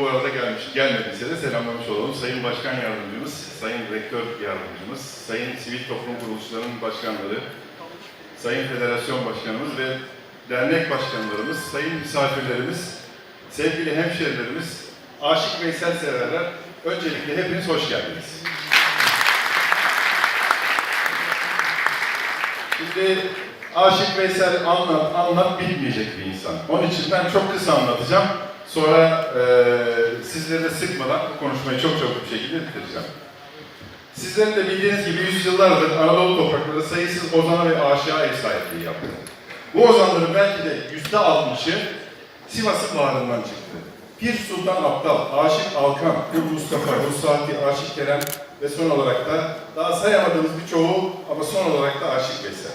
bu arada gelmiş, gelmediyse de selamlamış olalım. Sayın Başkan Yardımcımız, Sayın Rektör Yardımcımız, Sayın Sivil Toplum Kuruluşlarının başkanları, Sayın Federasyon Başkanımız ve dernek başkanlarımız, sayın misafirlerimiz, sevgili hemşehrilerimiz, Aşık Veysel severler, öncelikle hepiniz hoş geldiniz. Şimdi Aşık Veysel anlat, anlat bitmeyecek bir insan. Onun için ben çok kısa anlatacağım. Sonra eee sizleri de sıkmadan bu konuşmayı çok çok bir şekilde bitireceğim. Sizlerin de bildiğiniz gibi yüzyıllardır Anadolu toprakları sayısız ozana ve aşığa ev sahipliği yaptı. Bu ozanların belki de yüzde altmışı Sivas'ın bağrından çıktı. Pir Sultan Abdal, Aşık Alkan, Gül Mustafa, Rusati, Aşık Kerem ve son olarak da daha sayamadığımız birçoğu ama son olarak da Aşık Veysel.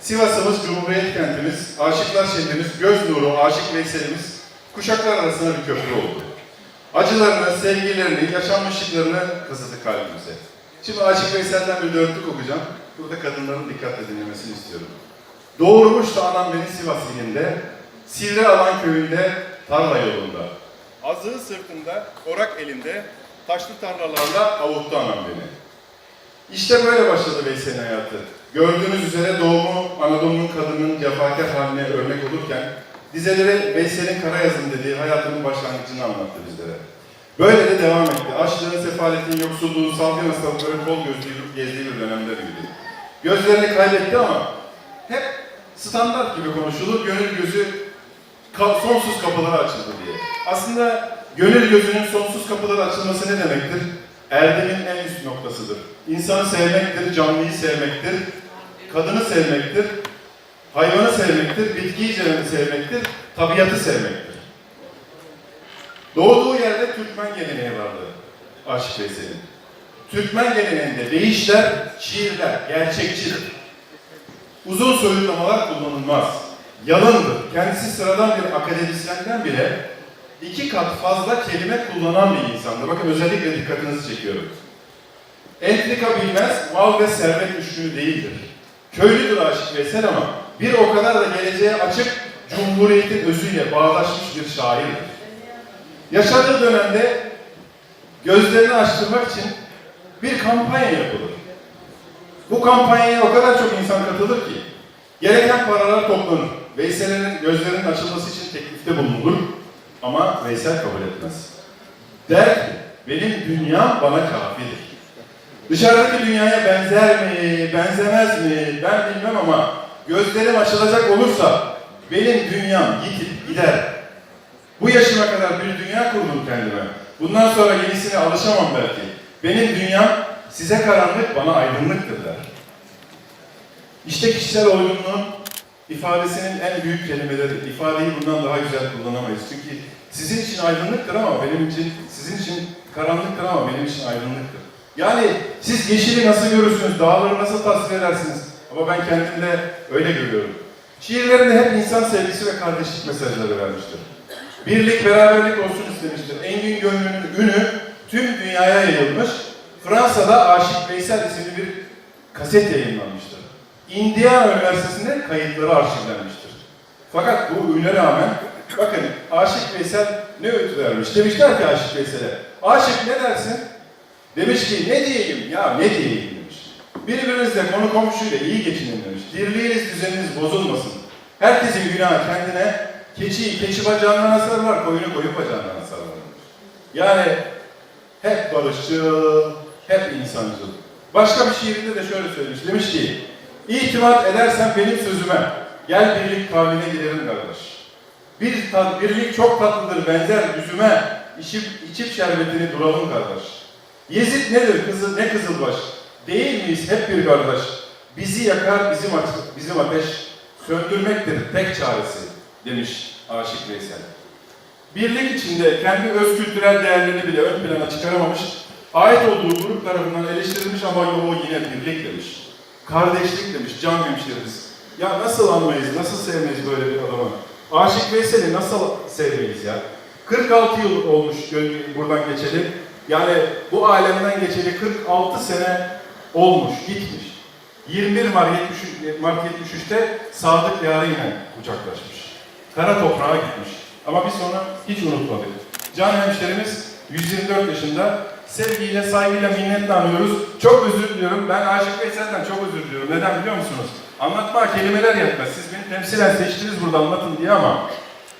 Sivas'ımız Cumhuriyet kentimiz, aşıklar şehrimiz, göz nuru, Aşık Veysel'imiz kuşaklar arasında bir köprü oldu. Acılarını, sevgilerini, yaşanmışlıklarını kazıdı kalbimize. Şimdi Aşık Veysel'den bir dörtlük okuyacağım. Burada kadınların dikkatle dinlemesini istiyorum. Doğurmuş da anam beni Sivas ilinde, Sivri Alan köyünde, tarla yolunda. Azığı sırtında, orak elinde, taşlı tarlalarla avuttu anam beni. İşte böyle başladı Veysel'in hayatı. Gördüğünüz üzere doğumu Anadolu'nun kadının cefakar haline örnek olurken, dizelere Veysel'in Karayazın dediği hayatının başlangıcını anlattı bizlere. Böyle de devam etti. Açlığın, sefaletin, yoksulluğun, salgın hastalıkların kol gözlüğü gezdiği bir dönemde büyüdü. Gözlerini kaybetti ama hep standart gibi konuşulur, gönül gözü sonsuz kapılara açıldı diye. Aslında gönül gözünün sonsuz kapılara açılması ne demektir? Erdemin en üst noktasıdır. İnsanı sevmektir, canlıyı sevmektir, kadını sevmektir, hayvanı sevmektir, bitkiyi sevmektir, tabiatı sevmektir. Doğduğu yerde Türkmen geleneği vardı Aşık Veysel'in. Türkmen geleneğinde deyişler, şiirler gerçekçidir. Uzun soyutlamalar kullanılmaz. Yalındır. Kendisi sıradan bir akademisyenden bile iki kat fazla kelime kullanan bir insandır. Bakın özellikle dikkatinizi çekiyorum. Entrika bilmez, mal ve servet düşkünü değildir. Köylüdür Aşık Veysel ama bir o kadar da geleceğe açık, Cumhuriyet'in özüyle bağdaşmış bir şairdir. Yaşadığı dönemde gözlerini açtırmak için bir kampanya yapılır. Bu kampanyaya o kadar çok insan katılır ki gereken paralar toplanır. Veysel'in gözlerinin açılması için teklifte bulunur ama Veysel kabul etmez. Der ki benim dünyam bana kafidir. Dışarıdaki dünyaya benzer mi, benzemez mi ben bilmem ama gözlerim açılacak olursa benim dünyam yitip gider. Bu yaşıma kadar bir dünya kurdum kendime. Bundan sonra yenisine alışamam belki. Benim dünyam size karanlık, bana aydınlıktır der. İşte kişisel oyunluğun ifadesinin en büyük kelimeleri. İfadeyi bundan daha güzel kullanamayız. Çünkü sizin için aydınlıktır ama benim için, sizin için karanlıktır ama benim için aydınlıktır. Yani siz yeşili nasıl görürsünüz, dağları nasıl tasvir edersiniz? Ama ben kendimde öyle görüyorum. Şiirlerinde hep insan sevgisi ve kardeşlik mesajları vermiştir. Birlik, beraberlik olsun istemiştir. Engin Gönlü'nün ünü tüm dünyaya yayılmış. Fransa'da Aşık Veysel isimli bir kaset yayınlanmıştır. Indiana Üniversitesi'nde kayıtları arşivlenmiştir. Fakat bu üne rağmen bakın Aşık Veysel ne öğüt vermiş? Demişler ki Aşık Veysel'e, Aşık ne dersin? Demiş ki ne diyeyim ya ne diyeyim. Birbirinizle konu komşuyla iyi geçinin demiş. Dirliğiniz düzeniniz bozulmasın. Herkesin günahı kendine keçiyi keçi bacağından asarlar, koyunu koyun bacağından asarlar demiş. Yani hep barışçıl, hep insancıl. Başka bir şiirinde de şöyle söylemiş. Demiş ki, itimat edersen benim sözüme, gel birlik kavline gidelim kardeş. Bir tat, birlik çok tatlıdır benzer üzüme, içip, içip şerbetini duralım kardeş. Yezid nedir kızı, ne kızılbaş? Değil miyiz hep bir kardeş? Bizi yakar bizim, bizim ateş, söndürmektir tek çaresi demiş Aşık Veysel. Birlik içinde kendi öz kültürel değerlerini bile ön plana çıkaramamış, ait olduğu grup tarafından eleştirilmiş ama o yine birlik demiş. Kardeşlik demiş, can hemşerimiz. Ya nasıl anmayız, nasıl sevmeyiz böyle bir adamı? Aşık Veysel'i nasıl sevmeyiz ya? 46 yıl olmuş buradan geçeli. Yani bu alemden geçeli 46 sene olmuş, gitmiş. 21 Mart, 73, Mart 73'te Sadık Yarı'yla kucaklaşmış. Kara toprağa gitmiş. Ama biz onu hiç unutmadık. Can hemşerimiz 124 yaşında. Sevgiyle, saygıyla, minnetle anıyoruz. Çok özür diliyorum. Ben Aşık Veysel'den çok özür diliyorum. Neden biliyor musunuz? Anlatma kelimeler yetmez. Siz beni temsilen seçtiniz burada anlatın diye ama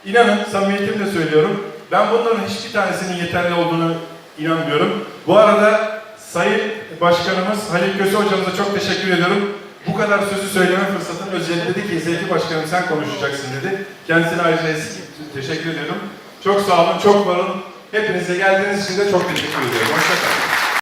inanın samimiyetimle söylüyorum. Ben bunların hiçbir tanesinin yeterli olduğunu inanmıyorum. Bu arada Sayın Başkanımız Halil Köse hocamıza çok teşekkür ediyorum. Bu kadar sözü söyleme fırsatını özellikle dedi ki Zeki Başkanım sen konuşacaksın dedi. Kendisine ayrıca teşekkür ediyorum. Çok sağ olun, çok var olun. Hepinize geldiğiniz için de çok teşekkür ediyorum. Hoşçakalın.